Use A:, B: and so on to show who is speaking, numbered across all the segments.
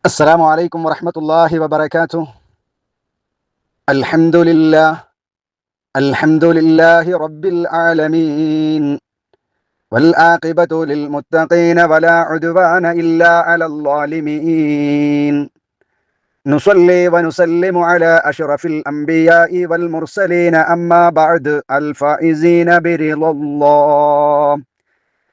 A: السلام عليكم ورحمة الله وبركاته. الحمد لله. الحمد لله رب العالمين. والعاقبة للمتقين ولا عدوان إلا على الظالمين. نصلي ونسلم على أشرف الأنبياء والمرسلين. أما بعد الفائزين برضا الله.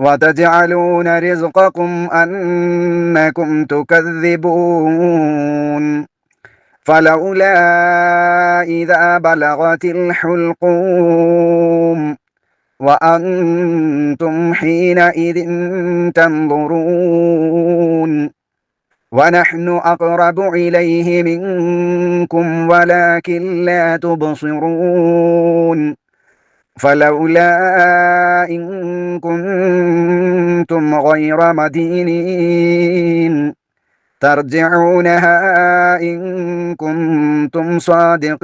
A: وتجعلون رزقكم أنكم تكذبون. فلولا إذا بلغت الحلقوم وأنتم حينئذ تنظرون. ونحن أقرب إليه منكم ولكن لا تبصرون. فلولا إن كنتم غير مدينين. ترجعونها إن كنتم صادقين.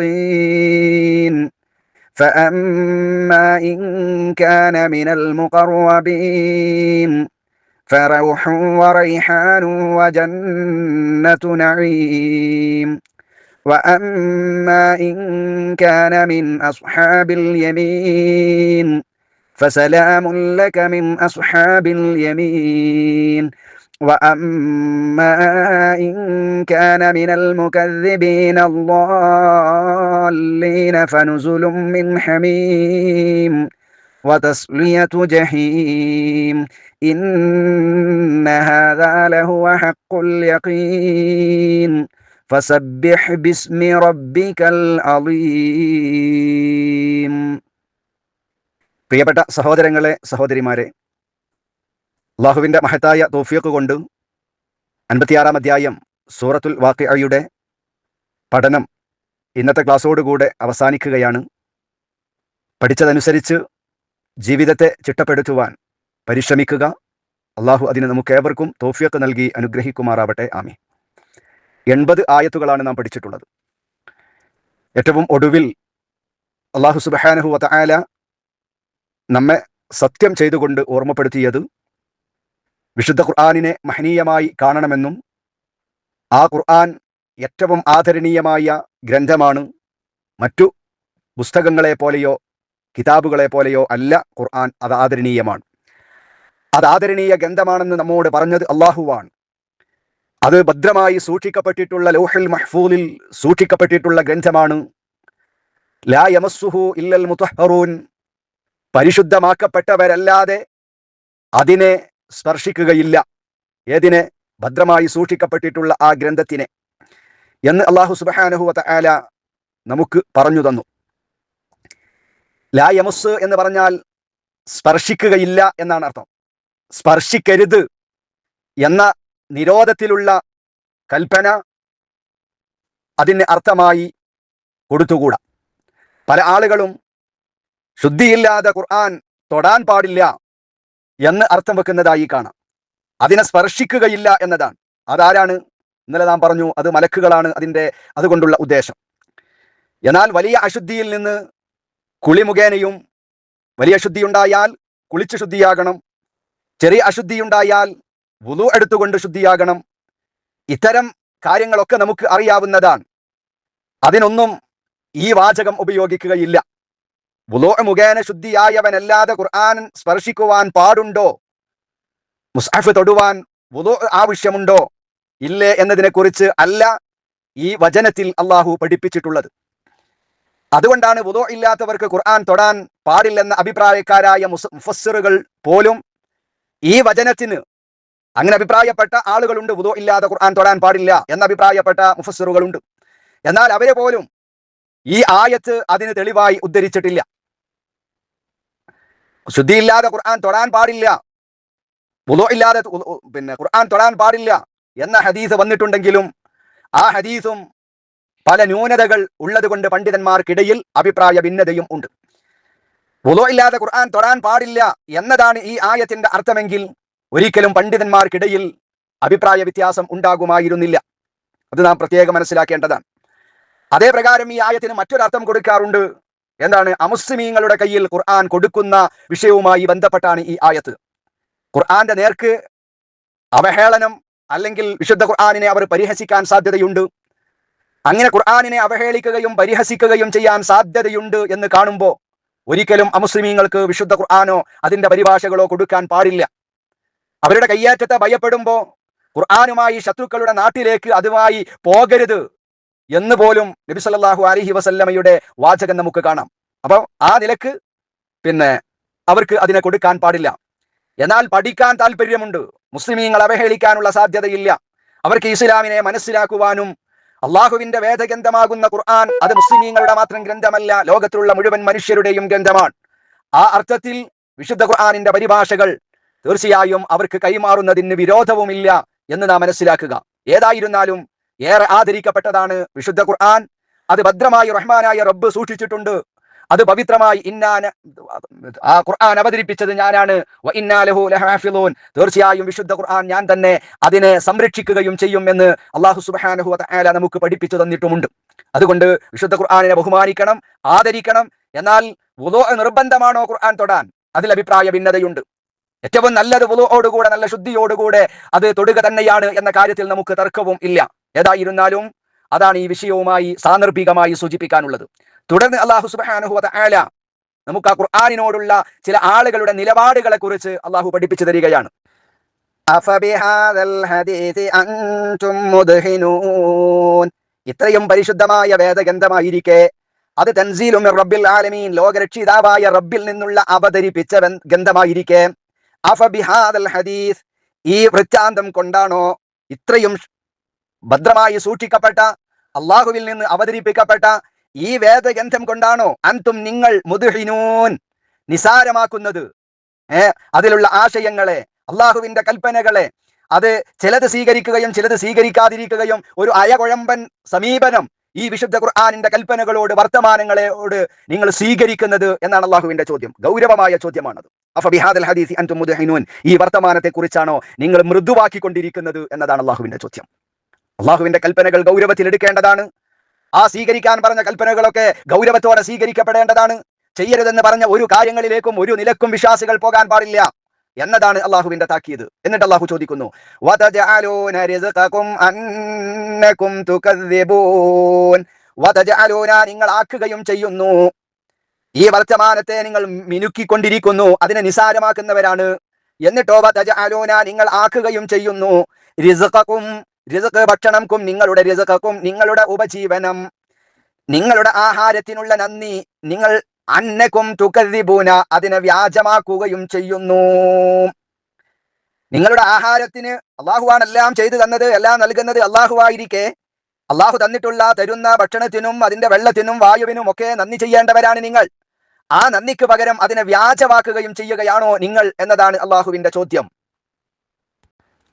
A: فأما إن كان من المقربين فروح وريحان وجنة نعيم. وأما إن كان من أصحاب اليمين فسلام لك من أصحاب اليمين وأما إن كان من المكذبين الضالين فنزل من حميم وتصلية جحيم إن هذا لهو حق اليقين فسبح باسم ربك العظيم പ്രിയപ്പെട്ട സഹോദരങ്ങളെ സഹോദരിമാരെ അള്ളാഹുവിൻ്റെ മഹത്തായ തോഫിയൊക്കെ കൊണ്ട് അൻപത്തിയാറാം അധ്യായം സൂറത്തുൽ വാക്കിഅയുടെ പഠനം ഇന്നത്തെ ക്ലാസ്സോടുകൂടെ അവസാനിക്കുകയാണ് പഠിച്ചതനുസരിച്ച് ജീവിതത്തെ ചിട്ടപ്പെടുത്തുവാൻ പരിശ്രമിക്കുക അള്ളാഹു അതിന് നമുക്ക് ഏവർക്കും തോഫിയൊക്കെ നൽകി അനുഗ്രഹിക്കുമാറാവട്ടെ ആമി എൺപത് ആയത്തുകളാണ് നാം പഠിച്ചിട്ടുള്ളത്. ഏറ്റവും ഒടുവിൽ അള്ളാഹു സുബഹാനഹു വതആല നമ്മെ സത്യം ചെയ്തുകൊണ്ട് ഓർമ്മപ്പെടുത്തിയത് വിശുദ്ധ ഖുർആാനിനെ മഹനീയമായി കാണണമെന്നും ആ ഖുർആൻ ഏറ്റവും ആദരണീയമായ ഗ്രന്ഥമാണ്. മറ്റു പുസ്തകങ്ങളെ പോലെയോ കിതാബുകളെ പോലെയോ അല്ല ഖുർആൻ അത് ആദരണീയമാണ്. അത് ആദരണീയ ഗ്രന്ഥമാണെന്ന് നമ്മോട് പറഞ്ഞത് അള്ളാഹുവാണ് അത് ഭദ്രമായി സൂക്ഷിക്കപ്പെട്ടിട്ടുള്ള ലോഹൽ മഹ്ഫൂലിൽ സൂക്ഷിക്കപ്പെട്ടിട്ടുള്ള ഗ്രന്ഥമാണ്. ലാ യമസ്സുഹു ഇല്ലൽ മുത്തഹറൂൻ പരിശുദ്ധമാക്കപ്പെട്ടവരല്ലാതെ അതിനെ സ്പർശിക്കുകയില്ല. ഏതിനെ? ഭദ്രമായി സൂക്ഷിക്കപ്പെട്ടിട്ടുള്ള ആ ഗ്രന്ഥത്തിനെ. എന്ന് അള്ളാഹു സുബഹാനുഹുവത്ത ആല നമുക്ക് പറഞ്ഞു തന്നു. ലാ യമസ് എന്ന് പറഞ്ഞാൽ സ്പർശിക്കുകയില്ല എന്നാണ് അർത്ഥം. സ്പർശിക്കരുത് എന്ന നിരോധത്തിലുള്ള കൽപ്പന അതിന് അർത്ഥമായി കൊടുത്തുകൂടാ. പല ആളുകളും ശുദ്ധിയില്ലാതെ ഖുർആൻ തൊടാൻ പാടില്ല എന്ന് അർത്ഥം വെക്കുന്നതായി കാണാം. അതിനെ സ്പർശിക്കുകയില്ല എന്നതാണ്. അതാരാണ്? ഇന്നലെ നാം പറഞ്ഞു അത് മലക്കുകളാണ് അതിന്റെ അതുകൊണ്ടുള്ള ഉദ്ദേശം. എന്നാൽ വലിയ അശുദ്ധിയിൽ നിന്ന് കുളി മുഖേനയും വലിയ ശുദ്ധിയുണ്ടായാൽ കുളിച്ച് ശുദ്ധിയാകണം. ചെറിയ അശുദ്ധി ഉണ്ടായാൽ വുളു എടുത്തുകൊണ്ട് ശുദ്ധിയാകണം. ഇത്തരം കാര്യങ്ങളൊക്കെ നമുക്ക് അറിയാവുന്നതാണ്. അതിനൊന്നും ഈ വാചകം ഉപയോഗിക്കുകയില്ല. വുളു മുഖേന ശുദ്ധിയായവനല്ലാതെ ഖുർആൻ സ്പർശിക്കുവാൻ പാടുണ്ടോ? മുസ്ഹഫ് തൊടുവാൻ വുളു ആവശ്യമുണ്ടോ? ഇല്ലേ എന്നതിനെക്കുറിച്ച് അല്ല ഈ വചനത്തിൽ അള്ളാഹു പഠിപ്പിച്ചിട്ടുള്ളത്. അതുകൊണ്ടാണ് വുളു ഇല്ലാത്തവർക്ക് ഖുർആൻ തൊടാൻ പാടില്ലെന്ന അഭിപ്രായക്കാരായ മുഫസ്സിറുകൾ പോലും ഈ വചനത്തിന് അങ്ങനെ അഭിപ്രായപ്പെട്ട ആളുകളുണ്ട്. വുദോ ഇല്ലാതെ ഖുർആൻ തൊടാൻ പാടില്ല എന്ന അഭിപ്രായപ്പെട്ട മുഫസ്സിറുകളുണ്ട്. എന്നാൽ അവരെ പോലും ഈ ആയത്ത് അതിന് തെളിവായി ഉദ്ധരിച്ചിട്ടില്ല. ശുദ്ധിയില്ലാതെ ഖുർആൻ തൊടാൻ പാടില്ല. വുദോ ഇല്ലാതെ പിന്നെ ഖുർആൻ തൊടാൻ പാടില്ല എന്ന ഹദീസ് വന്നിട്ടുണ്ടെങ്കിലും ആ ഹദീസും പല ന്യൂനതകൾ ഉള്ളതുകൊണ്ട് പണ്ഡിതന്മാർക്കിടയിൽ അഭിപ്രായ ഭിന്നതയും ഉണ്ട്. വുളു ഇല്ലാതെ ഖുർആൻ തൊടാൻ പാടില്ല എന്നതാണ് ഈ ആയത്തിന്റെ അർത്ഥമെങ്കിൽ ഒരിക്കലും പണ്ഡിതന്മാർക്കിടയിൽ അഭിപ്രായ വ്യത്യാസം ഉണ്ടാകുമായിരുന്നില്ല. അത് നാം പ്രത്യേകം മനസ്സിലാക്കേണ്ടതാണ്. അതേ പ്രകാരം ഈ ആയത്തിന് മറ്റൊരർത്ഥം കൊടുക്കാറുണ്ട്. എന്താണ്? അമുസ്ലിമീങ്ങളുടെ കയ്യിൽ ഖുർആൻ കൊടുക്കുന്ന വിഷയവുമായി ബന്ധപ്പെട്ടാണ് ഈ ആയത്ത്. ഖുർആന്റെ നേർക്ക് അവഹേളനം അല്ലെങ്കിൽ വിശുദ്ധ ഖുർആാനിനെ അവർ പരിഹസിക്കാൻ സാധ്യതയുണ്ട്. അങ്ങനെ ഖുർആാനിനെ അവഹേളിക്കുകയും പരിഹസിക്കുകയും ചെയ്യാൻ സാധ്യതയുണ്ട് എന്ന് കാണുമ്പോൾ ഒരിക്കലും അമുസ്ലിമീങ്ങൾക്ക് വിശുദ്ധ ഖുർആാനോ അതിന്റെ പരിഭാഷകളോ കൊടുക്കാൻ പാടില്ല. അവരുടെ കയ്യേറ്റത്തെ ഭയപ്പെടുമ്പോൾ ഖുർആാനുമായി ശത്രുക്കളുടെ നാട്ടിലേക്ക് അതുമായി പോകരുത് എന്ന് പോലും നബി സല്ലല്ലാഹു അലൈഹി വസല്ലമയുടെ വാചകം നമുക്ക് കാണാം. അപ്പോൾ ആ നിലയ്ക്ക് പിന്നെ അവർക്ക് അതിനെ കൊടുക്കാൻ പാടില്ല. എന്നാൽ പഠിക്കാൻ താല്പര്യമുണ്ട്. മുസ്ലിമീങ്ങൾ അവഹേളിക്കാനുള്ള സാധ്യതയില്ല. അവർക്ക് ഇസ്ലാമിനെ മനസ്സിലാക്കുവാനും അള്ളാഹുവിന്റെ വേദഗ്രന്ഥമാകുന്ന ഖുർആൻ അത് മുസ്ലിമീങ്ങളുടെ മാത്രം ഗ്രന്ഥമല്ല ലോകത്തിലുള്ള മുഴുവൻ മനുഷ്യരുടെയും ഗ്രന്ഥമാണ്. ആ അർത്ഥത്തിൽ വിശുദ്ധ ഖുർആാനിന്റെ പരിഭാഷകൾ തീർച്ചയായും അവർക്ക് കൈമാറുന്നതിന് വിരോധവുമില്ല എന്ന് നാം മനസ്സിലാക്കുക. ഏതായിരുന്നാലും ഏറെ ആദരിക്കപ്പെട്ടതാണ് വിശുദ്ധ ഖുർആൻ. അത് ഭദ്രമായി റഹ്മാനായ റബ്ബ് സൂക്ഷിച്ചിട്ടുണ്ട്. അത് പവിത്രമായി ഇന്നാന ആ ഖുർആൻ അവതരിപ്പിച്ചത് ഞാനാണ്. തീർച്ചയായും വിശുദ്ധ ഖുർആൻ ഞാൻ തന്നെ അതിനെ സംരക്ഷിക്കുകയും ചെയ്യും എന്ന് അള്ളാഹു സുബാനഹു വതആല നമുക്ക് പഠിപ്പിച്ചു തന്നിട്ടുമുണ്ട്. അതുകൊണ്ട് വിശുദ്ധ ഖുർആാനിനെ ബഹുമാനിക്കണം ആദരിക്കണം. എന്നാൽ നിർബന്ധമാണോ ഖുർആൻ തൊടാൻ? അതിൽ അഭിപ്രായ ഭിന്നതയുണ്ട്. ഏറ്റവും നല്ലത് പുതുവോടുകൂടെ നല്ല ശുദ്ധിയോടുകൂടെ അത് തൊടുക തന്നെയാണ് എന്ന കാര്യത്തിൽ നമുക്ക് തർക്കവും ഇല്ല. ഏതായിരുന്നാലും അതാണ് ഈ വിഷയവുമായി സാന്ദർഭികമായി സൂചിപ്പിക്കാനുള്ളത്. തുടർന്ന് അള്ളാഹു സുബ്ഹാനഹു ആല നമുക്ക് ആ ഖുർആാനിനോടുള്ള ചില ആളുകളുടെ നിലപാടുകളെ കുറിച്ച് അള്ളാഹു പഠിപ്പിച്ചു തരികയാണ്. ഇത്രയും പരിശുദ്ധമായ വേദഗ്രന്ഥമായിരിക്കെ. അത് തൻസീലും റബ്ബിൽ ആലമീൻ. ലോകരക്ഷിതാവായ റബ്ബിൽ നിന്നുള്ള അവതരിപ്പിച്ച ഗന്ധമായിരിക്കെ ഹദീസ്. ഈ വൃത്താന്തം കൊണ്ടാണോ ഇത്രയും ഭദ്രമായി സൂക്ഷിക്കപ്പെട്ട അള്ളാഹുവിൽ നിന്ന് അവതരിപ്പിക്കപ്പെട്ട ഈ വേദഗ്രന്ഥം കൊണ്ടാണോ അന്തും നിങ്ങൾ മുതുഹിനൂൻ നിസാരമാക്കുന്നത്? ഏ അതിലുള്ള ആശയങ്ങളെ അള്ളാഹുവിന്റെ കൽപ്പനകളെ അത് ചിലത് സ്വീകരിക്കുകയും ചിലത് സ്വീകരിക്കാതിരിക്കുകയും ഒരു അയകുഴമ്പൻ സമീപനം ഈ വിശുദ്ധ ഖുർആാനിന്റെ കൽപ്പനകളോട് വർത്തമാനങ്ങളോട് നിങ്ങൾ സ്വീകരിക്കുന്നത് എന്നാണ് അള്ളാഹുവിന്റെ ചോദ്യം. ഗൗരവമായ ചോദ്യമാണത്. അഫ ബിഹാദൽ ഹദീസി അൻതും മുദ്ഹിനൂൻ. ഈ വർത്തമാനത്തെക്കുറിച്ചാണോ നിങ്ങൾ മൃദുവാക്കിക്കൊണ്ടിരിക്കുന്നത് എന്നതാണ് അള്ളാഹുവിന്റെ ചോദ്യം. അള്ളാഹുവിന്റെ കൽപ്പനകൾ ഗൗരവത്തിൽ എടുക്കേണ്ടതാണ്. ആ സ്വീകരിക്കാൻ പറഞ്ഞ കൽപ്പനകളൊക്കെ ഗൗരവത്തോടെ സ്വീകരിക്കപ്പെടേണ്ടതാണ്. ചെയ്യരുതെന്ന് പറഞ്ഞ ഒരു കാര്യങ്ങളിലേക്കും ഒരു നിലക്കും വിശ്വാസികൾ പോകാൻ പാടില്ല എന്നതാണ് അള്ളാഹുവിന്റെ താക്കീത്. എന്നിട്ട് അള്ളാഹു ചോദിക്കുന്നു നിങ്ങൾ ആക്കുകയും ചെയ്യുന്നു. ഈ വർത്തമാനത്തെ നിങ്ങൾ മിനുക്കിക്കൊണ്ടിരിക്കുന്നു അതിനെ നിസാരമാക്കുന്നവരാണ്. എന്നിട്ടോ തജാലോന നിങ്ങൾ ആക്കുകയും ചെയ്യുന്നു. റിസക്കും റിസ്ക് ഭക്ഷണംക്കും നിങ്ങളുടെ റിസക്കും നിങ്ങളുടെ ഉപജീവനം നിങ്ങളുടെ ആഹാരത്തിനുള്ള നന്ദി നിങ്ങൾ അന്നക്കും തുകദ്ദിബൂന അതിനെ വ്യാജമാക്കുകയും ചെയ്യുന്നു. നിങ്ങളുടെ ആഹാരത്തിന് അള്ളാഹുവാണ് എല്ലാം ചെയ്തു തന്നത് എല്ലാം നൽകുന്നത് അള്ളാഹുവായിരിക്കെ. അള്ളാഹു തന്നിട്ടുള്ള തരുന്ന ഭക്ഷണത്തിനും അതിന്റെ വെള്ളത്തിനും വായുവിനും ഒക്കെ നന്ദി ചെയ്യേണ്ടവരാണ് നിങ്ങൾ. ആ നന്ദിക്ക് പകരം അതിനെ വ്യാജമാക്കുകയും ചെയ്യുകയാണോ നിങ്ങൾ എന്നതാണ് അള്ളാഹുവിന്റെ ചോദ്യം.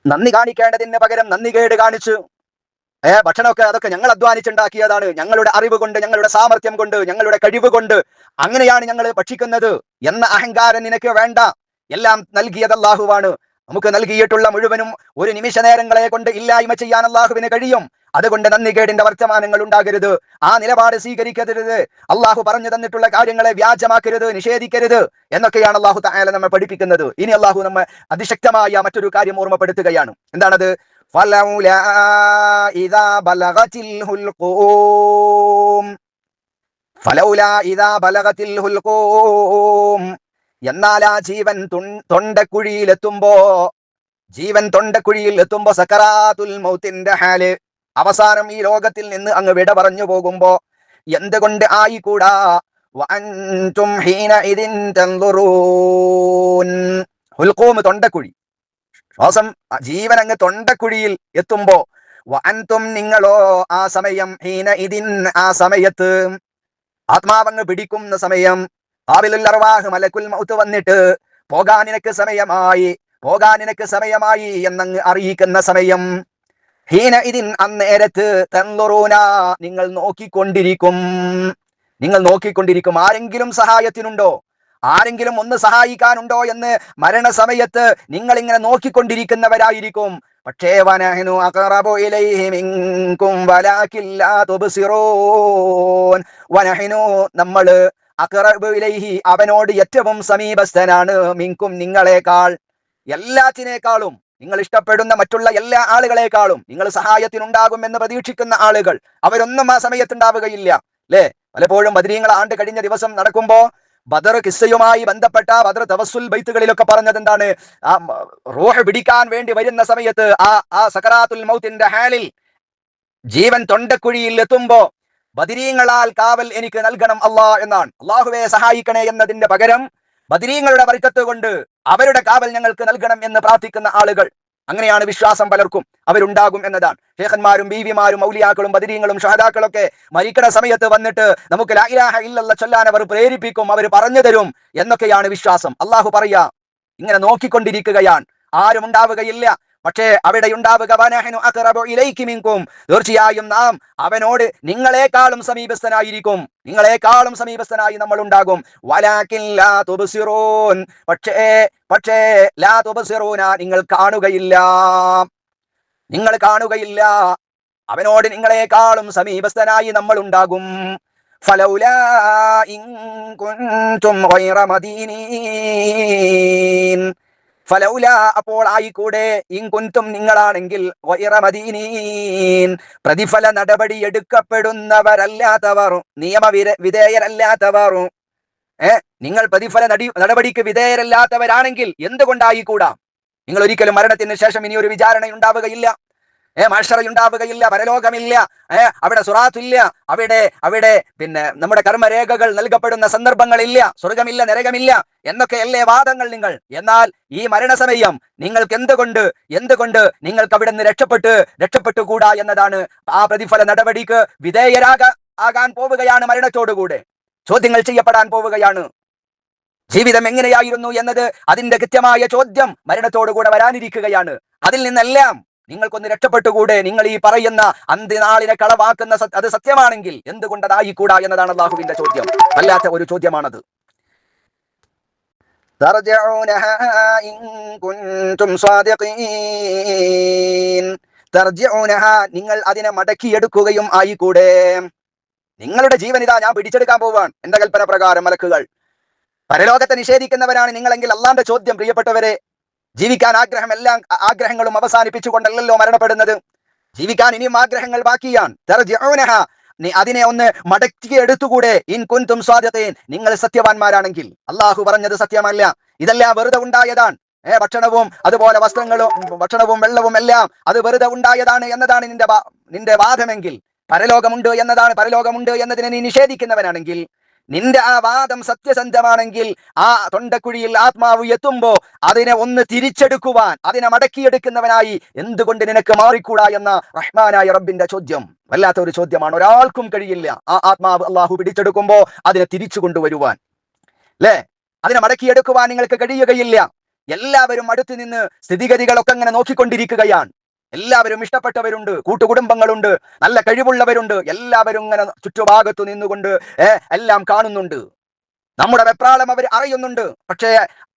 A: നന്ദി കാണിക്കേണ്ടതിന് പകരം നന്ദി കേട് കാണിച്ചു. ഏ ഭക്ഷണമൊക്കെ അതൊക്കെ ഞങ്ങൾ അധ്വാനിച്ചുണ്ടാക്കിയതാണ്. ഞങ്ങളുടെ അറിവ് കൊണ്ട് ഞങ്ങളുടെ സാമർഥ്യം കൊണ്ട് ഞങ്ങളുടെ കഴിവ് കൊണ്ട് അങ്ങനെയാണ് ഞങ്ങൾ ഭക്ഷിക്കുന്നത് എന്ന അഹങ്കാരം നിനക്ക് വേണ്ട. എല്ലാം നൽകിയത് അള്ളാഹുവാണ്. നമുക്ക് നൽകിയിട്ടുള്ള മുഴുവനും ഒരു നിമിഷ നേരങ്ങളെ കൊണ്ട് ഇല്ലായ്മ ചെയ്യാൻ അള്ളാഹുവിന് കഴിയും. അതുകൊണ്ട് നന്ദികേടിന്റെ വർത്തമാനങ്ങൾ ഉണ്ടാകരുത്. ആ നിലപാട് സ്വീകരിക്കരുത്. അള്ളാഹു പറഞ്ഞു തന്നിട്ടുള്ള കാര്യങ്ങളെ വ്യാജമാക്കരുത് നിഷേധിക്കരുത് എന്നൊക്കെയാണ് അള്ളാഹു തായാലെ നമ്മെ പഠിപ്പിക്കുന്നത്. ഇനി അള്ളാഹു നമ്മെ അതിശക്തമായ മറ്റൊരു കാര്യം ഓർമ്മപ്പെടുത്തുകയാണ്. എന്താണത്? ഫലൗല ഇതാ ബലഗത്തിൽ ഹുൽഖൂം. എന്നാൽ ആ ജീവൻ തൊണ്ടക്കുഴിയിലെത്തുമ്പോ ജീവൻ തൊണ്ടക്കുഴിയിൽ എത്തുമ്പോ സക്കറാത്തുൽ മൗത്തിന്റെ ഹാൽ അവസാനം ഈ ലോകത്തിൽ നിന്ന് അങ്ങ് വിട പറഞ്ഞു പോകുമ്പോ എന്തുകൊണ്ട് ആയിക്കൂടാ? തൊണ്ടക്കുഴി. ശ്വാസം ജീവൻ അങ്ങ് തൊണ്ടക്കുഴിയിൽ എത്തുമ്പോ വൻതും നിങ്ങളോ ആ സമയം ഹീന ഇതിൻ ആ സമയത്ത്. ആത്മാവങ്ങ് പിടിക്കുന്ന സമയം മലക്കുൽ മൗത്ത് വന്നിട്ട് പോകാൻ നിനക്ക് സമയമായി പോകാൻ നിനക്ക് സമയമായി എന്നങ്ങ് അറിയിക്കുന്ന സമയം. ഹീന ഇതിൻ അന്നേരത്ത് തന്നുറൂന നിങ്ങൾ നോക്കിക്കൊണ്ടിരിക്കും. നിങ്ങൾ നോക്കിക്കൊണ്ടിരിക്കും. ആരെങ്കിലും സഹായത്തിനുണ്ടോ? ആരെങ്കിലും ഒന്ന് സഹായിക്കാനുണ്ടോ എന്ന് മരണസമയത്ത് നിങ്ങൾ ഇങ്ങനെ നോക്കിക്കൊണ്ടിരിക്കുന്നവരായിരിക്കും. പക്ഷേ വനഹനു അഖറബു ഇലൈഹി മിൻകും വലാകിൻ ലാ തുബ്സിറൂൻ. നമ്മൾ അവനോട് ഏറ്റവും സമീപസ്ഥനാണ്. മിങ്കും നിങ്ങളെക്കാൾ എല്ലാത്തിനേക്കാളും നിങ്ങൾ ഇഷ്ടപ്പെടുന്ന മറ്റുള്ള എല്ലാ ആളുകളെക്കാളും നിങ്ങൾ സഹായത്തിനുണ്ടാകുമെന്ന് പ്രതീക്ഷിക്കുന്ന ആളുകൾ അവരൊന്നും ആ സമയത്തുണ്ടാവുകയില്ല. അല്ലേ പലപ്പോഴും ബദരീങ്ങൾ ആണ്ട് കഴിഞ്ഞ ദിവസം നടക്കുമ്പോ ബദർ കിസ്സയുമായി ബന്ധപ്പെട്ട ബദർ തവസുൽ ബൈത്തുകളിലൊക്കെ പറഞ്ഞത് എന്താണ്? ആ റോഹ പിടിക്കാൻ വേണ്ടി വരുന്ന സമയത്ത് ആ ആ സക്കറാത്തുൽ മൗത്തിന്റെ ഹാലിൽ ജീവൻ തൊണ്ടക്കുഴിയിൽ എത്തുമ്പോ ബദിരീങ്ങളാൽ കാവൽ എനിക്ക് നൽകണം അല്ലാ എന്നാണ്. അള്ളാഹുവെ സഹായിക്കണേ എന്നതിന്റെ പകരം ബദിരീങ്ങളുടെ വർക്കത്ത് കൊണ്ട് അവരുടെ കാവൽ ഞങ്ങൾക്ക് നൽകണം എന്ന് പ്രാർത്ഥിക്കുന്ന ആളുകൾ. അങ്ങനെയാണ് വിശ്വാസം പലർക്കും അവരുണ്ടാകും എന്നതാണ്. ഷേഖന്മാരും ബീവിമാരും മൗലിയാക്കളും ബദിരീങ്ങളും ഷഹദാക്കളൊക്കെ മരിക്കണ സമയത്ത് വന്നിട്ട് നമുക്ക് ലാ ഇലാഹ ഇല്ലല്ല ചൊല്ലാൻ അവർ പ്രേരിപ്പിക്കും അവർ പറഞ്ഞു തരും എന്നൊക്കെയാണ് വിശ്വാസം. അള്ളാഹു പറയാ ഇങ്ങനെ നോക്കിക്കൊണ്ടിരിക്കുകയാണ്. ആരും ഉണ്ടാവുകയില്ല. പക്ഷേ അവിടെ ഉണ്ടാവുക തീർച്ചയായും നാം അവനോട് നിങ്ങളെക്കാളും സമീപസ്ഥനായിരിക്കും. നിങ്ങളെക്കാളും സമീപസ്ഥനായി നമ്മൾ ഉണ്ടാകും പക്ഷേ പക്ഷേ ലാ നിങ്ങൾ കാണുകയില്ല. നിങ്ങൾ കാണുകയില്ല. അവനോട് നിങ്ങളെക്കാളും സമീപസ്ഥനായി നമ്മൾ ഉണ്ടാകും ഫലൗലാ ഇൻ കുൻതും ഗൈറ മദീനീൻ. ഫലൗല അപ്പോൾ ആയിക്കൂടെ. കൂടെ ഇങ്കുന്തും നിങ്ങളാണെങ്കിൽ പ്രതിഫല നടപടി എടുക്കപ്പെടുന്നവരല്ലാത്തവർ നിയമ വിധേയരല്ലാത്തവറും ഏ നിങ്ങൾ പ്രതിഫല നടി നടപടിക്ക് വിധേയരല്ലാത്തവരാണെങ്കിൽ എന്തുകൊണ്ടായിക്കൂടാ? നിങ്ങൾ ഒരിക്കലും മരണത്തിന് ശേഷം ഇനി ഒരു വിചാരണ ഉണ്ടാവുകയില്ല ഏ മാഷറയുണ്ടാവുകയില്ല പരലോകമില്ല. ഏ അവിടെ സുറാത്തില്ല. അവിടെ അവിടെ പിന്നെ നമ്മുടെ കർമ്മരേഖകൾ നൽകപ്പെടുന്ന സന്ദർഭങ്ങളില്ല. സ്വർഗമില്ല നരകമില്ല എന്നൊക്കെയല്ലേ വാദങ്ങൾ നിങ്ങൾ. എന്നാൽ ഈ മരണസമയം നിങ്ങൾക്ക് എന്തുകൊണ്ട് എന്തുകൊണ്ട് നിങ്ങൾക്ക് അവിടെ നിന്ന് രക്ഷപ്പെട്ട് രക്ഷപ്പെട്ടുകൂടാ എന്നതാണ് ആ പ്രതിഫല നടപടിക്ക് വിധേയരാക ആകാൻ പോവുകയാണ് മരണത്തോടുകൂടെ. ചോദ്യങ്ങൾ ചെയ്യപ്പെടാൻ പോവുകയാണ്. ജീവിതം എങ്ങനെയായിരുന്നു എന്നത് അതിന്റെ കൃത്യമായ ചോദ്യം മരണത്തോടുകൂടെ വരാനിരിക്കുകയാണ്. അതിൽ നിന്നെല്ലാം നിങ്ങൾക്കൊന്ന് രക്ഷപ്പെട്ടുകൂടെ. നിങ്ങൾ ഈ പറയുന്ന അന്ത്യനാളിനെ കളവാക്കുന്ന അത് സത്യമാണെങ്കിൽ എന്തുകൊണ്ട് അതായിക്കൂടാ എന്നതാണ് അള്ളാഹുവിന്റെ ചോദ്യം. വല്ലാത്ത ഒരു ചോദ്യമാണത്. നിങ്ങൾ അതിനെ മടക്കിയെടുക്കുകയും ആയിക്കൂടെ. നിങ്ങളുടെ ജീവൻ ഇതാ ഞാൻ പിടിച്ചെടുക്കാൻ പോവാണ് എന്റെ കൽപ്പന പ്രകാരം മലക്കുകൾ. പരലോകത്തെ നിഷേധിക്കുന്നവരാണ് നിങ്ങളെങ്കിൽ അള്ളാന്റെ ചോദ്യം പ്രിയപ്പെട്ടവരെ. ജീവിക്കാൻ ആഗ്രഹം എല്ലാം ആഗ്രഹങ്ങളും അവസാനിപ്പിച്ചുകൊണ്ടല്ലല്ലോ മരണപ്പെടുന്നത്. ജീവിക്കാൻ ഇനിയും ആഗ്രഹങ്ങൾ ബാക്കിയാണ്. അതിനെ ഒന്ന് മടക്കി എടുത്തുകൂടെ. ഇൻ കുൻതും സ്വാദത്തീൻ നിങ്ങൾ സത്യവാന്മാരാണെങ്കിൽ അള്ളാഹു പറഞ്ഞത് സത്യമല്ല. ഇതെല്ലാം വെറുതെ ഉണ്ടായതാണ്. ഏ ഭക്ഷണവും അതുപോലെ വസ്ത്രങ്ങളും ഭക്ഷണവും വെള്ളവും എല്ലാം അത് വെറുതെ ഉണ്ടായതാണ് എന്നതാണ് നിന്റെ നിന്റെ വാദമെങ്കിൽ. പരലോകമുണ്ട് എന്നതാണ് പരലോകമുണ്ട് എന്നതിനെ നീ നിഷേധിക്കുന്നവനാണെങ്കിൽ നിന്റെ ആ വാദം സത്യസന്ധമാണെങ്കിൽ ആ തൊണ്ടക്കുഴിയിൽ ആത്മാവ് എത്തുമ്പോ അതിനെ ഒന്ന് തിരിച്ചെടുക്കുവാൻ അതിനെ മടക്കിയെടുക്കുന്നവനായി എന്തുകൊണ്ട് നിനക്ക് മാറിക്കൂടാ എന്ന റഹ്മാനായ റബ്ബിന്റെ ചോദ്യം? വല്ലാത്ത ഒരു ചോദ്യമാണ്. ഒരാൾക്കും കഴിയില്ല. ആ ആത്മാവ് അള്ളാഹു പിടിച്ചെടുക്കുമ്പോ അതിനെ തിരിച്ചു കൊണ്ടുവരുവാൻ. അല്ലേ അതിനെ മടക്കിയെടുക്കുവാൻ നിങ്ങൾക്ക് കഴിയുകയില്ല. എല്ലാവരും അടുത്തു നിന്ന് സ്ഥിതിഗതികളൊക്കെ അങ്ങനെ നോക്കിക്കൊണ്ടിരിക്കുകയാണ്. എല്ലാവരും ഇഷ്ടപ്പെട്ടവരുണ്ട് കൂട്ടുകുടുംബങ്ങളുണ്ട് നല്ല കഴിവുള്ളവരുണ്ട് എല്ലാവരും ഇങ്ങനെ ചുറ്റുഭാഗത്ത് നിന്നുകൊണ്ട് എല്ലാം കാണുന്നുണ്ട്. നമ്മുടെ വെപ്രാളം അവർ അറിയുന്നുണ്ട്. പക്ഷേ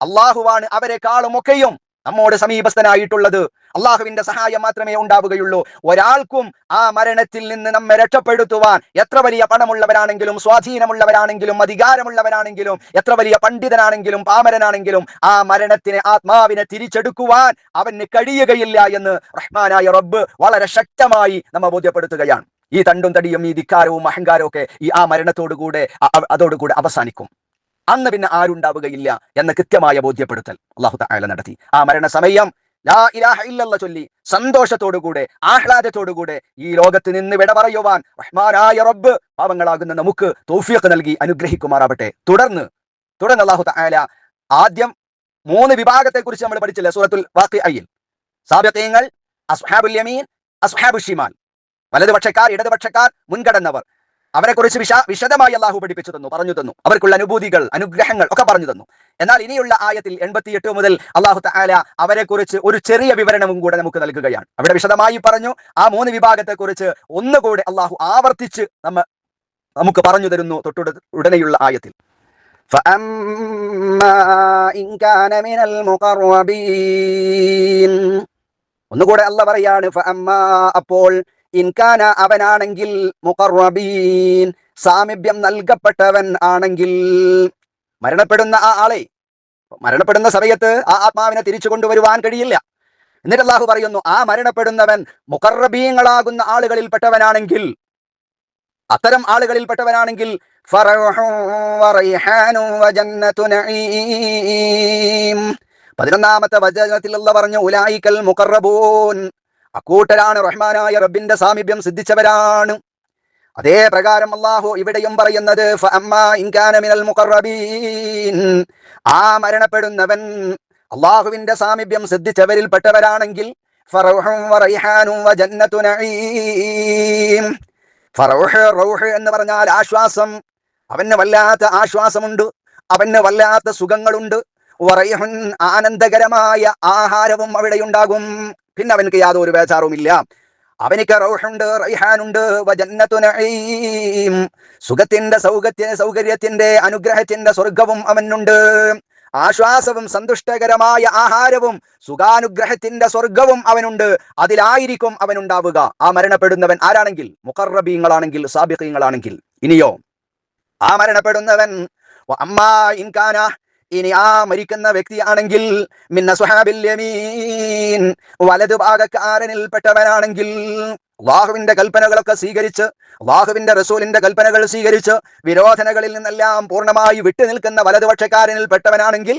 A: അള്ളാഹുവാണ് അവരെ ഒക്കെയും നമ്മോട് സമീപസ്ഥനായിട്ടുള്ളത്. അള്ളാഹുവിന്റെ സഹായം മാത്രമേ ഉണ്ടാവുകയുള്ളൂ. ഒരാൾക്കും ആ മരണത്തിൽ നിന്ന് നമ്മെ രക്ഷപ്പെടുത്തുവാൻ എത്ര വലിയ പണമുള്ളവരാണെങ്കിലും സ്വാധീനമുള്ളവരാണെങ്കിലും അധികാരമുള്ളവരാണെങ്കിലും എത്ര വലിയ പണ്ഡിതനാണെങ്കിലും പാമരനാണെങ്കിലും ആ മരണത്തിനെ ആത്മാവിനെ തിരിച്ചെടുക്കുവാൻ അവന് കഴിയുകയില്ല എന്ന് റഹ്മാനായ റബ്ബ് വളരെ ശക്തമായി നമ്മെ ബോധ്യപ്പെടുത്തുകയാണ്. ഈ തണ്ടും തടിയും ഈ ധിക്കാരവും അഹങ്കാരവും ഒക്കെ ഈ ആ മരണത്തോടുകൂടെ അതോടുകൂടെ അവസാനിക്കും. അന്ന് പിന്നെ ആരുണ്ടാവുകയില്ല എന്ന കൃത്യമായ ബോധ്യപ്പെടുത്തൽ അള്ളാഹു താല നടത്തി. ആ മരണസമയം ലാ ഇലാഹ ഇല്ലല്ല ചൊല്ലി സന്തോഷത്തോടുകൂടെ ആഹ്ലാദത്തോടുകൂടെ ഈ ലോകത്ത് നിന്ന് വിട പറയുവാൻ റഹ്മാനായ റബ്ബ് പാവങ്ങളാകുന്ന നമുക്ക് തൗഫീഖ് നൽകി അനുഗ്രഹിക്കുമാറാവട്ടെ. തുടർന്ന് തുടർന്ന് അള്ളാഹു താല ആദ്യം മൂന്ന് വിഭാഗത്തെ കുറിച്ച് നമ്മൾ പഠിച്ചില്ലേ? സൂറത്തുൽ വാക്കി സാബിയങ്ങൾ അസ്ഹാബുൽ യമീൻ അസ്ഹാബുൽ ഷിമാൽ. വലതുപക്ഷക്കാർ ഇടതുപക്ഷക്കാർ മുൻകടന്നവർ അവരെക്കുറിച്ച് വിശ വിശദമായി അള്ളാഹു പഠിപ്പിച്ചു തന്നു പറഞ്ഞു തന്നു. അവർക്കുള്ള അനുഭൂതികൾ അനുഗ്രഹങ്ങൾ ഒക്കെ പറഞ്ഞു തന്നു. എന്നാൽ ഇനിയുള്ള ആയത്തിൽ എൺപത്തിയെട്ട് മുതൽ അള്ളാഹു താല അവരെക്കുറിച്ച് ഒരു ചെറിയ വിവരണവും കൂടെ നമുക്ക് നൽകുകയാണ്. അവിടെ വിശദമായി പറഞ്ഞു ആ മൂന്ന് വിഭാഗത്തെക്കുറിച്ച് ഒന്നുകൂടെ അള്ളാഹു ആവർത്തിച്ച് നമ്മ നമുക്ക് പറഞ്ഞു തരുന്നു തൊട്ടുട ഉടനെയുള്ള ആയത്തിൽ. ഒന്നുകൂടെ അല്ല പറയാണ് അപ്പോൾ ഇൻകാന അവനാണെങ്കിൽ മുഖർറബീൻ സാമീപ്യം നൽകപ്പെട്ടവൻ ആണെങ്കിൽ മരണപ്പെടുന്ന ആ ആളെ മരണപ്പെടുന്ന സമയത്ത് ആ ആത്മാവിനെ തിരിച്ചു കൊണ്ടുവരുവാൻ കഴിയില്ല എന്നിട്ട് അള്ളാഹു പറയുന്നു ആ മരണപ്പെടുന്നവൻ മുഖർറബീങ്ങളാകുന്ന ആളുകളിൽ പെട്ടവനാണെങ്കിൽ അത്തരം ആളുകളിൽ പെട്ടവനാണെങ്കിൽ ഫറഹും വറൈഹാനും വജന്നതു നഈം. പതിനൊന്നാമത്തെ വചനത്തിലുള്ള പറഞ്ഞു ഉലായിക്കൽ മുഖറബൂൻ അക്കൂട്ടരാണ് റഹ്മാനായ റബ്ബിന്റെ സാമീപ്യം സിദ്ധിച്ചവരാണ് അതേ പ്രകാരം അള്ളാഹു ഇവിടെയും പറയുന്നത്. ആ മരണപ്പെടുന്നവൻ അള്ളാഹുവിന്റെ സാമീപ്യം സിദ്ധിച്ചവരിൽ പെട്ടവരാണെങ്കിൽ ഫറൗഹും വറൈഹാനും വജന്നതു നഈം. എന്ന് പറഞ്ഞാൽ ആശ്വാസം അവന് വല്ലാത്ത ആശ്വാസമുണ്ട് അവന് വല്ലാത്ത സുഖങ്ങളുണ്ട് ആനന്ദകരമായ ആഹാരവും അവിടെ ഉണ്ടാകും പിന്നെ അവനക്ക് യാതൊരു ബേജാറുമില്ല. അവനിക്ക് റൗഹുണ്ട് റൈഹാനുണ്ട് സുഖത്തിന്റെ സൗകര്യ സൗകര്യത്തിന്റെ അനുഗ്രഹത്തിന്റെ സ്വർഗവും അവനുണ്ട്. ആശ്വാസവും സന്തുഷ്ടകരമായ ആഹാരവും സുഖാനുഗ്രഹത്തിന്റെ സ്വർഗവും അവനുണ്ട്. അതിലായിരിക്കും അവനുണ്ടാവുക. ആ മരണപ്പെടുന്നവൻ ആരാണെങ്കിൽ? മുഖർറബീങ്ങളാണെങ്കിൽ സാബിഖീങ്ങളാണെങ്കിൽ. ഇനിയോ? ആ മരണപ്പെടുന്നവൻ അമ്മാ ഇൻകാന ഇനി ആ മരിക്കുന്ന വ്യക്തിയാണെങ്കിൽ മിന്ന സുഹാബിൽ യമീൻ. വലതു ഭാഗക്കാരനിൽപ്പെട്ടവനാണെങ്കിൽ അള്ളാഹുവിന്റെ കൽപ്പനകളൊക്കെ സ്വീകരിച്ച് അള്ളാഹുവിന്റെ റസൂലിന്റെ കൽപ്പനകൾ സ്വീകരിച്ച് വിരോധനകളിൽ നിന്നെല്ലാം പൂർണമായി വിട്ടു നിൽക്കുന്ന വലതുപക്ഷക്കാരനിൽ പെട്ടവനാണെങ്കിൽ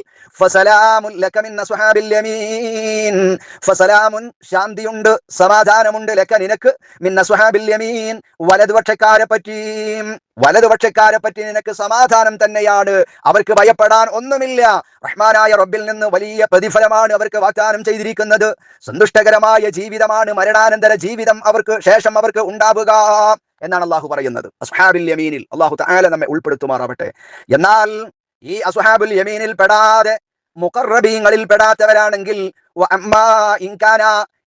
A: ശാന്തിയുണ്ട് സമാധാനമുണ്ട് ലക്ക നിനക്ക് മിന്ന സുഹാബിൽ യമീൻ. വലതുപക്ഷക്കാരെ പറ്റി വലതുപക്ഷക്കാരെ പറ്റി നിനക്ക് സമാധാനം തന്നെയാണ്. അവർക്ക് ഭയപ്പെടാൻ ഒന്നുമില്ല. റഹ്മാനായ റബ്ബിൽ നിന്ന് വലിയ പ്രതിഫലമാണ് അവർക്ക് വാഗ്ദാനം ചെയ്തിരിക്കുന്നത്. സന്തുഷ്ടകരമായ ജീവിതമാണ് മരണാനന്തര ജീവിതം അവർക്ക് ശേഷം അവർക്ക് ഉണ്ടാവുക എന്നാണ് അള്ളാഹു പറയുന്നത്. അസ്ഹാബിൽ യമീനിൽ അള്ളാഹു താല നമ്മെ ഉൾപ്പെടുത്തുമാറാവട്ടെ. എന്നാൽ ഈ അസുഹാബുൽ യമീനിൽ പെടാതെ മുഖറബീങ്ങളിൽ പെടാത്തവരാണെങ്കിൽ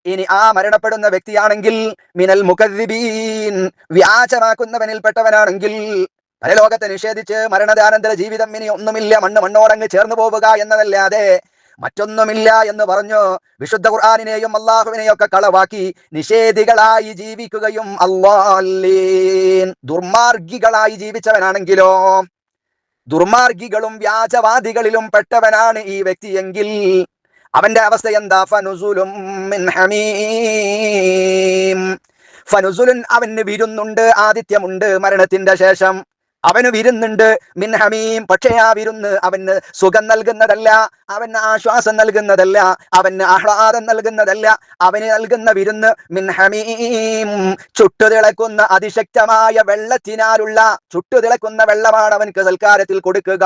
A: ഇനി ആ മരണപ്പെടുന്ന വ്യക്തിയാണെങ്കിൽ മിനൽ മുഖദ്ദിബീൻ. വ്യാജമാക്കുന്നവനിൽ പെട്ടവനാണെങ്കിൽ പരലോകത്തെ നിഷേധിച്ച് മരണദാനന്തര ജീവിതം ഇനി ഒന്നുമില്ല. മണ്ണ് മണ്ണോടങ്ങ് ചേർന്നു പോവുക എന്നതല്ലാതെ മറ്റൊന്നുമില്ല എന്ന് പറഞ്ഞു വിശുദ്ധ ഖുർആാനിനെയും അള്ളാഹുവിനെയും ഒക്കെ കളവാക്കി നിഷേധികളായി ജീവിക്കുകയും അള്ളാഹീൻ ദുർമാർഗികളായി ജീവിച്ചവനാണെങ്കിലോ ദുർമാർഗികളും വ്യാജവാദികളിലും പെട്ടവനാണ് ഈ വ്യക്തിയെങ്കിൽ അവന്റെ അവസ്ഥ എന്താ? ഫനുസുലും ഫനുസുലുൻ അവന് വിരുന്നുണ്ട് ആദിത്യമുണ്ട് മരണത്തിന്റെ ശേഷം. അവന് വിരുന്നുണ്ട് മിൻ ഹമീം. പക്ഷേ ആ വിരുന്ന് അവന് സുഖം നൽകുന്നതല്ല അവന് ആശ്വാസം നൽകുന്നതല്ല അവന് ആഹ്ലാദം നൽകുന്നതല്ല. അവന് നൽകുന്ന വിരുന്ന് മിൻ ഹമീം. ചുട്ടുതിളക്കുന്ന അതിശക്തമായ വെള്ളത്തിനാലുള്ള ചുട്ടുതിളക്കുന്ന വെള്ളമാണ് അവൻക്ക് സൽക്കാരത്തിൽ കൊടുക്കുക.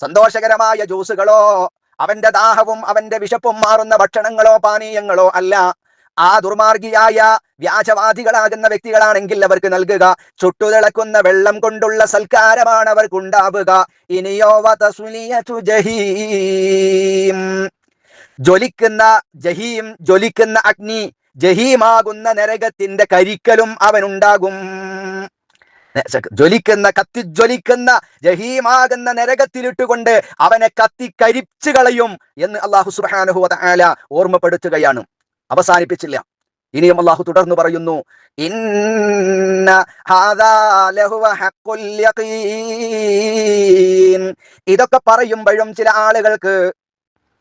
A: സന്തോഷകരമായ ജ്യൂസുകളോ അവന്റെ ദാഹവും അവന്റെ വിശപ്പും മാറുന്ന ഭക്ഷണങ്ങളോ പാനീയങ്ങളോ അല്ല. ആ ദുർമാർഗിയായ വ്യാജവാദികളാകുന്ന വ്യക്തികളാണെങ്കിൽ അവർക്ക് നൽകുക. ചുട്ടുതിളക്കുന്ന വെള്ളം കൊണ്ടുള്ള സൽക്കാരമാണ് അവർക്ക് ഉണ്ടാവുക ഇനിയോ ജഹീം. ജ്വലിക്കുന്ന ജഹീം ജ്വലിക്കുന്ന അഗ്നി ജഹീമാകുന്ന നരകത്തിന്റെ കരിക്കലും അവനുണ്ടാകും. ജ്വലിക്കുന്ന കത്തിജ്വലിക്കുന്ന ജഹീമാകുന്ന നരകത്തിലിട്ടുകൊണ്ട് അവനെ കത്തി കരിച്ചു കളയും എന്ന് അള്ളാഹു സുബ്ഹാനഹു വതആല ഓർമ്മപ്പെടുത്തുകയാണ്. അവസാനിപ്പിച്ചില്ല. ഇനിയും അള്ളാഹു തുടർന്ന് പറയുന്നു ഇന്ന ഇതൊക്കെ പറയുമ്പോഴും ചില ആളുകൾക്ക്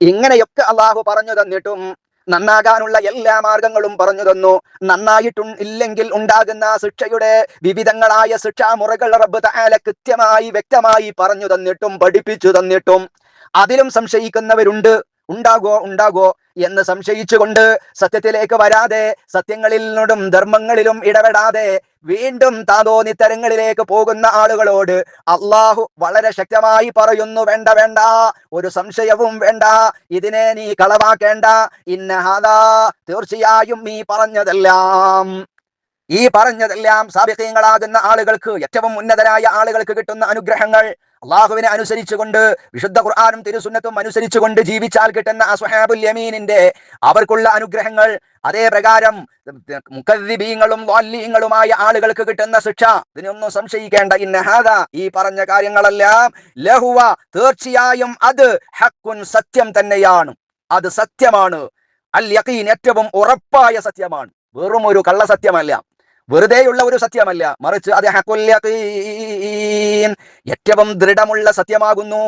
A: ഇങ്ങനെയൊക്കെ അള്ളാഹു പറഞ്ഞു തന്നിട്ടും നന്നാകാനുള്ള എല്ലാ മാർഗങ്ങളും പറഞ്ഞു തന്നു. നന്നായിട്ടു ഇല്ലെങ്കിൽ ഉണ്ടാകുന്ന ശിക്ഷയുടെ വിവിധങ്ങളായ ശിക്ഷാമുറകൾ റബ്ബ് തആല കൃത്യമായി വ്യക്തമായി പറഞ്ഞു തന്നിട്ടും പഠിപ്പിച്ചു തന്നിട്ടും. അതിലും സംശയിക്കുന്നവരുണ്ട്. ഉണ്ടാകോ ഉണ്ടാകോ എന്ന് സംശയിച്ചുകൊണ്ട് സത്യത്തിലേക്ക് വരാതെ സത്യങ്ങളിലും ധർമ്മങ്ങളിലും ഇടപെടാതെ വീണ്ടും താതോന്നിത്തരങ്ങളിലേക്ക് പോകുന്ന ആളുകളോട് അള്ളാഹു വളരെ ശക്തമായി പറയുന്നു വേണ്ട വേണ്ട ഒരു സംശയവും വേണ്ട ഇതിനെ നീ കളവാക്കേണ്ട. ഇന്ന ഹാദാ തീർച്ചയായും നീ പറഞ്ഞതെല്ലാം ഈ പറഞ്ഞതെല്ലാം സാബിത്യങ്ങളാകുന്ന ആളുകൾക്ക് ഏറ്റവും ഉന്നതരായ ആളുകൾക്ക് കിട്ടുന്ന അനുഗ്രഹങ്ങൾ അള്ളാഹുവിനെ അനുസരിച്ചുകൊണ്ട് വിശുദ്ധ ഖുർആാനും തിരുസുന്നത്തും അനുസരിച്ചുകൊണ്ട് ജീവിച്ചാൽ കിട്ടുന്ന അസുഹാബുൽ യമീനിന്റെ അവർക്കുള്ള അനുഗ്രഹങ്ങൾ അതേ പ്രകാരം മുക്കദ്ദിബീങ്ങളും വാല്യങ്ങളുമായ ആളുകൾക്ക് കിട്ടുന്ന ശിക്ഷ. ഇതിനൊന്നും സംശയിക്കേണ്ട. ഇന്നഹാദ ഈ പറഞ്ഞ കാര്യങ്ങളെല്ലാം ലഹുവ. തീർച്ചയായും അത് ഹക്കുൻ സത്യം തന്നെയാണ്. അത് സത്യമാണ്. അൽ യഖീൻ ഏറ്റവും ഉറപ്പായ സത്യമാണ്. വെറും ഒരു കള്ള സത്യമല്ല വെറുതെയുള്ള ഒരു സത്യമല്ല. മറിച്ച് അത് ഏറ്റവും ദൃഢമുള്ള സത്യമാകുന്നു.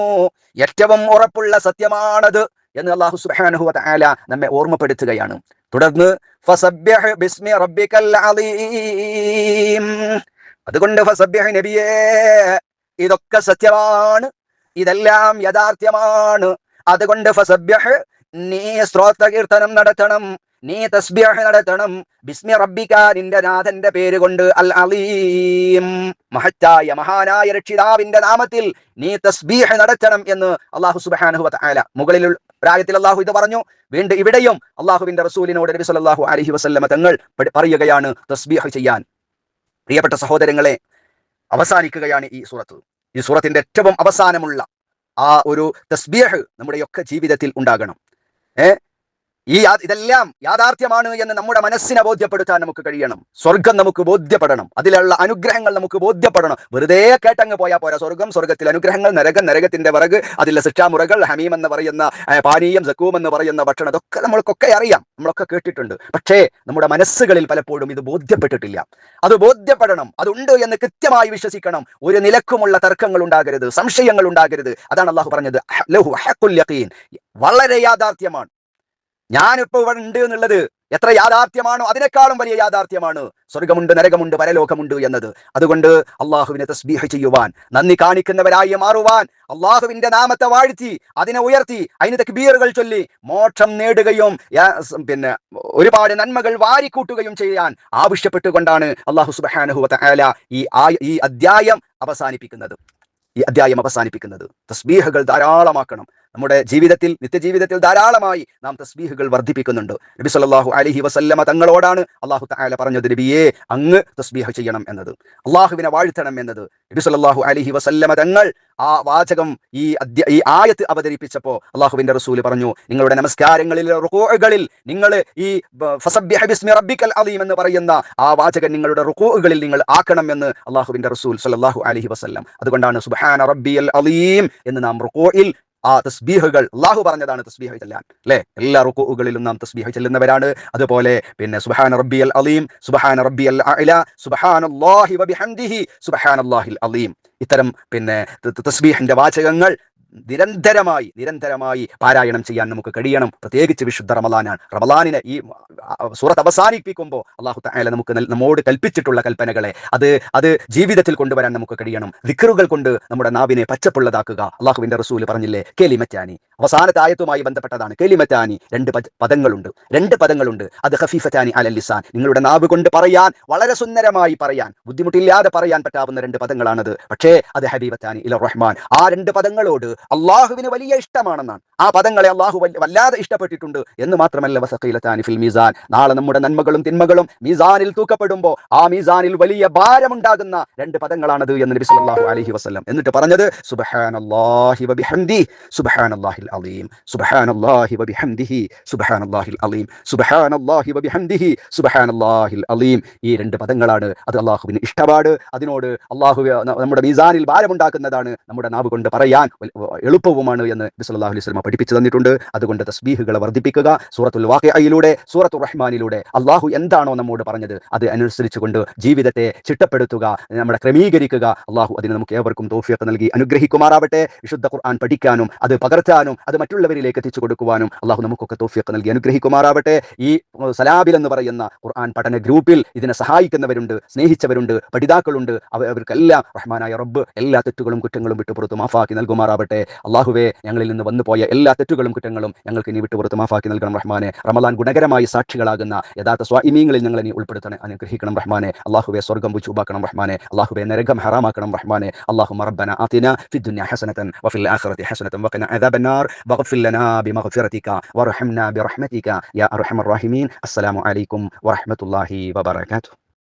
A: ഏറ്റവും ഉറപ്പുള്ള സത്യമാണത് എന്ന് അള്ളാഹു സുബ്ഹാനഹു വതആല നമ്മെ ഓർമ്മപ്പെടുത്തുകയാണ്. തുടർന്ന് അതുകൊണ്ട് നബിയേ ഇതൊക്കെ സത്യമാണ്. ഇതെല്ലാം യഥാർത്ഥ്യമാണ്. അതുകൊണ്ട് നീ സ്ത്രോത്ര കീർത്തനം നടത്തണം. നീ തസ്ബിഹ് നടത്തണം. ബിസ്മി റബ്ബിക നിന്റെ നാഥന്റെ പേര് കൊണ്ട് അൽ അലീം. മഹത്തായ മഹാനായ രക്ഷിതാവിന്റെ നാമത്തിൽ നീ തസ്ബീഹ് നടത്തണം എന്ന് അള്ളാഹു സുബാനഹു തആല മുകളിൽ പ്രായത്തിൽ അള്ളാഹു ഇത് പറഞ്ഞു. വീണ്ടും ഇവിടെയും അള്ളാഹുവിന്റെ റസൂലിനോട് നബി സല്ലല്ലാഹു അലൈഹി വസല്ലമ തങ്ങൾ പറയുകയാണ് തസ്ബീഹ് ചെയ്യാൻ. പ്രിയപ്പെട്ട സഹോദരങ്ങളെ അവസാനിക്കുകയാണ് ഈ സൂറത്ത്. ഈ സൂറത്തിന്റെ ഏറ്റവും അവസാനമുള്ള ആ ഒരു തസ്ബീഹ് നമ്മുടെയൊക്കെ ജീവിതത്തിൽ ഉണ്ടാകണം. ഏഹ് ഈ ഇതെല്ലാം യാഥാർത്ഥ്യമാണ് എന്ന് നമ്മുടെ മനസ്സിനെ ബോധ്യപ്പെടുത്താൻ നമുക്ക് കഴിയണം. സ്വർഗം നമുക്ക് ബോധ്യപ്പെടണം. അതിലുള്ള അനുഗ്രഹങ്ങൾ നമുക്ക് ബോധ്യപ്പെടണം. വെറുതെ കേട്ടങ്ങ് പോയാൽ പോരാ. സ്വർഗം സ്വർഗത്തിൽ അനുഗ്രഹങ്ങൾ നരകം നരകത്തിന്റെ വിറക് അതിലെ ശിക്ഷാമുറകൾ ഹമീം എന്ന് പറയുന്ന പാനീയം സക്കൂം എന്ന് പറയുന്ന ഭക്ഷണം അതൊക്കെ നമ്മൾക്കൊക്കെ അറിയാം. നമ്മളൊക്കെ കേട്ടിട്ടുണ്ട്. പക്ഷേ നമ്മുടെ മനസ്സുകളിൽ പലപ്പോഴും ഇത് ബോധ്യപ്പെട്ടിട്ടില്ല. അത് ബോധ്യപ്പെടണം. അതുണ്ട് എന്ന് കൃത്യമായി വിശ്വസിക്കണം. ഒരു നിലക്കുമുള്ള തർക്കങ്ങൾ ഉണ്ടാകരുത്. സംശയങ്ങൾ ഉണ്ടാകരുത്. അതാണ് അള്ളാഹു പറഞ്ഞത്. വളരെ യാഥാർത്ഥ്യമാണ്. ഞാനിപ്പോ ഇവിടെ ഉണ്ട് എന്നുള്ളത് എത്ര യാഥാർത്ഥ്യമാണോ അതിനേക്കാളും വലിയ യാഥാർത്ഥ്യമാണ്. സ്വർഗമുണ്ട് നരകമുണ്ട് പരലോകമുണ്ട് എന്നത്. അതുകൊണ്ട് അള്ളാഹുവിനെ തസ്ബീഹ ചെയ്യുവാൻ നന്ദി കാണിക്കുന്നവരായി മാറുവാൻ അള്ളാഹുവിന്റെ നാമത്തെ വാഴ്ത്തി അതിനെ ഉയർത്തി അതിന് തക്ബീറുകൾ ചൊല്ലി മോക്ഷം നേടുകയും പിന്നെ ഒരുപാട് നന്മകൾ വാരിക്കൂട്ടുകയും ചെയ്യാൻ ആവശ്യപ്പെട്ടുകൊണ്ടാണ് അള്ളാഹു സുബാനുഹു ഈ ഈ അധ്യായം അവസാനിപ്പിക്കുന്നത്. ഈ അധ്യായം അവസാനിപ്പിക്കുന്നത്. തസ്ബീഹകൾ ധാരാളമാക്കണം. നമ്മുടെ ജീവിതത്തിൽ നിത്യജീവിതത്തിൽ ധാരാളമായി നാം തസ്ബീഹുകൾ വർദ്ധിപ്പിക്കുന്നുണ്ട്. നബി സല്ലാഹു അലഹി വസല്ലമ തങ്ങളോടാണ് അള്ളാഹു തആല പറഞ്ഞത് നബിയെ അങ്ങ് തസ്ബീഹ് ചെയ്യണം എന്നത്. അള്ളാഹുവിനെ വാഴ്ത്തണം എന്നത്. നബി സല്ലാഹു അലഹി വസല്ലമ തങ്ങൾ ആ വാചകം ഈ ഈ ആയത്ത് അവതരിപ്പിച്ചപ്പോൾ അള്ളാഹുവിന്റെ റസൂൽ പറഞ്ഞു നിങ്ങളുടെ നമസ്കാരങ്ങളിൽ റുക്കോകളിൽ നിങ്ങൾ ഈ റബ്ബിക്കൽ അലീം എന്ന് പറയുന്ന ആ വാചകം നിങ്ങളുടെ റുക്കോകളിൽ നിങ്ങൾ ആക്കണം എന്ന് അള്ളാഹുവിന്റെ റസൂൽ സല്ലാഹു അലഹി വസല്ലം. അതുകൊണ്ടാണ് സുബ്ഹാന റബ്ബിയൽ അലീം എന്ന് നാം റുക്കോയിൽ ആ തസ്ബീഹുകൾ അള്ളാഹു പറഞ്ഞതാണ് തസ്ബീഹ് ചെല്ലാൻ അല്ലെ? എല്ലാ റുക്കുകളിലും നാം തസ്ബീഹ് ചെല്ലുന്നവരാണ്. അതുപോലെ പിന്നെ സുബഹാന റബ്ബിയൽ അലീം സുബഹാന റബ്ബിയൽ അഅല സുബഹാനല്ലാഹി വബിഹംദിഹി സുബഹാനല്ലാഹിൽ അലീം. ഇത്തരം പിന്നെ തസ്ബീഹിന്റെ വാചകങ്ങൾ നിരന്തരമായി നിരന്തരമായി പാരായണം ചെയ്യാൻ നമുക്ക് കഴിയണം. പ്രത്യേകിച്ച് വിശുദ്ധ റമലാനാണ് റമലാനിനെ ഈ സൂറത്ത് അവസാനിപ്പിക്കുമ്പോൾ അള്ളാഹു തായാല നമുക്ക് നമ്മോട് കൽപ്പിച്ചിട്ടുള്ള കൽപ്പനകളെ അത് അത് ജീവിതത്തിൽ കൊണ്ടുവരാൻ നമുക്ക് കഴിയണം. വിക്രുകൾ കൊണ്ട് നമ്മുടെ നാവിനെ പച്ചപ്പുള്ളതാക്കുക. അള്ളാഹുവിന്റെ റസൂൽ പറഞ്ഞില്ലേ കേലിമറ്റാനി. അവസാനത്തെ ആയത്തുമായി ബന്ധപ്പെട്ടതാണ് കേലിമറ്റാനി. രണ്ട് പദങ്ങളുണ്ട്. രണ്ട് പദങ്ങളുണ്ട്. അത് ഹഫീഫറ്റാനി അലല്ലിസാൻ നിങ്ങളുടെ നാവ് കൊണ്ട് പറയാൻ വളരെ സുന്ദരമായി പറയാൻ ബുദ്ധിമുട്ടില്ലാതെ പറയാൻ പറ്റാവുന്ന രണ്ട് പദങ്ങളാണത്. പക്ഷേ അത് ഹബീബത്താനി ഇല റഹ്മാൻ. ആ രണ്ട് പദങ്ങളോട് അള്ളാഹുവിന് വലിയ ഇഷ്ടമാണെന്നാണ്. ആ പദങ്ങളെ അള്ളാഹു വല്ലാതെ ഇഷ്ടപ്പെട്ടിട്ടുണ്ട്. എന്ന് മാത്രമല്ല ഫിൽ മീസാൻ. നാളെ നമ്മുടെ നന്മകളും തിന്മകളും മീസാനിൽ തൂക്കപ്പെടുമ്പോൾ ആ മീസാനിൽ വലിയ ഭാരമുണ്ടാകുന്ന രണ്ട് പദങ്ങളാണത് എന്ന് നബി സല്ലല്ലാഹു അലൈഹി വസല്ലം എന്നിട്ട് പറഞ്ഞത് സുബ്ഹാനല്ലാഹി സുബ്ഹാനല്ലാഹിൽ അലീം സുബ്ഹാനല്ലാഹി സുബ്ഹാനല്ലാഹിൽ അലീം സുബ്ഹാനല്ലാഹി സുബ്ഹാനല്ലാഹിൽ അലീം ഈ രണ്ട് പദങ്ങളാണ് അത് അള്ളാഹുവിന് ഇഷ്ടപാട്. അതിനോട് അള്ളാഹു നമ്മുടെ മീസാനിൽ ഭാരമുണ്ടാക്കുന്നതാണ് നമ്മുടെ നാവ് കൊണ്ട് പറയാൻ എളുപ്പവുമാണ് എന്ന് ബിസ്ലാഹു അലൈഹി സ്വലമ പഠിപ്പിച്ചു തന്നിട്ടുണ്ട്. അതുകൊണ്ട് തസ്ബീഹുകളെ വർദ്ധിപ്പിക്കുക. സൂറത്തുൽ വാഖയിലൂടെ സൂറത്തു റഹ്മാനിലൂടെ അള്ളാഹു എന്താണോ നമ്മോട് പറഞ്ഞത് അത് അനുസരിച്ചുകൊണ്ട് ജീവിതത്തെ ചിട്ടപ്പെടുത്തുക നമ്മളെ ക്രമീകരിക്കുക. അള്ളാഹു അതിന് നമുക്ക് ഏവർക്കും തോഫിയൊക്കെ നൽകി അനുഗ്രഹിക്കുമാറാവട്ടെ. വിശുദ്ധ ഖുർആൻ പഠിക്കാനും അത് പകർത്താനും അത് മറ്റുള്ളവരിലേക്ക് എത്തിച്ചു കൊടുക്കുവാനും അള്ളാഹു നമുക്കൊക്കെ തോഫിയൊക്കെ നൽകി അനുഗ്രഹിക്കുമാറാവട്ടെ. ഈ സലാബിൽ എന്ന് പറയുന്ന ഖുർആൻ പഠന ഗ്രൂപ്പിൽ ഇതിനെ സഹായിക്കുന്നവരുണ്ട് സ്നേഹിച്ചവരുണ്ട് പഠിതാക്കളുണ്ട്. അവർക്കെല്ലാം റഹ്മാനായ റബ്ബ് എല്ലാ തെറ്റുകളും കുറ്റങ്ങളും വിട്ടുപുറത്ത് മാഫാക്കി നൽകുമാറാവട്ടെ. അള്ളാഹുവെ ഞങ്ങളിൽ നിന്ന് വന്നു പോയ എല്ലാ തെറ്റുകളും കുറ്റങ്ങളും ഞങ്ങൾക്ക് ഇനി വിട്ടുപുറത്ത് മാഫാക്കി നൽകണം റഹ്മാനെ റമലാൻ ഗുണകരമായി സാക്ഷികളാകുന്ന യഥാർത്ഥ സ്വാഇമീങ്ങളിൽ ഞങ്ങൾ ഇനി ഉൾപ്പെടുത്തണം അനുഗ്രഹിക്കണം റഹ്മാനെ അള്ളാഹുവെ സ്വർഗം ചൂബാക്കണം റഹ്മാനെ അള്ളാഹുവെ നരകം ഹറാമാക്കണം റഹ്മാനെ അള്ളാഹു മറബന ആതിന في الدنيا حسنة وفي الآخرة حسنة وقنا عذاب النار واغفر لنا بمغفرتك وارحمنا برحمتك يا أرحم الراحمين السلام عليكم ورحمة الله وبركاته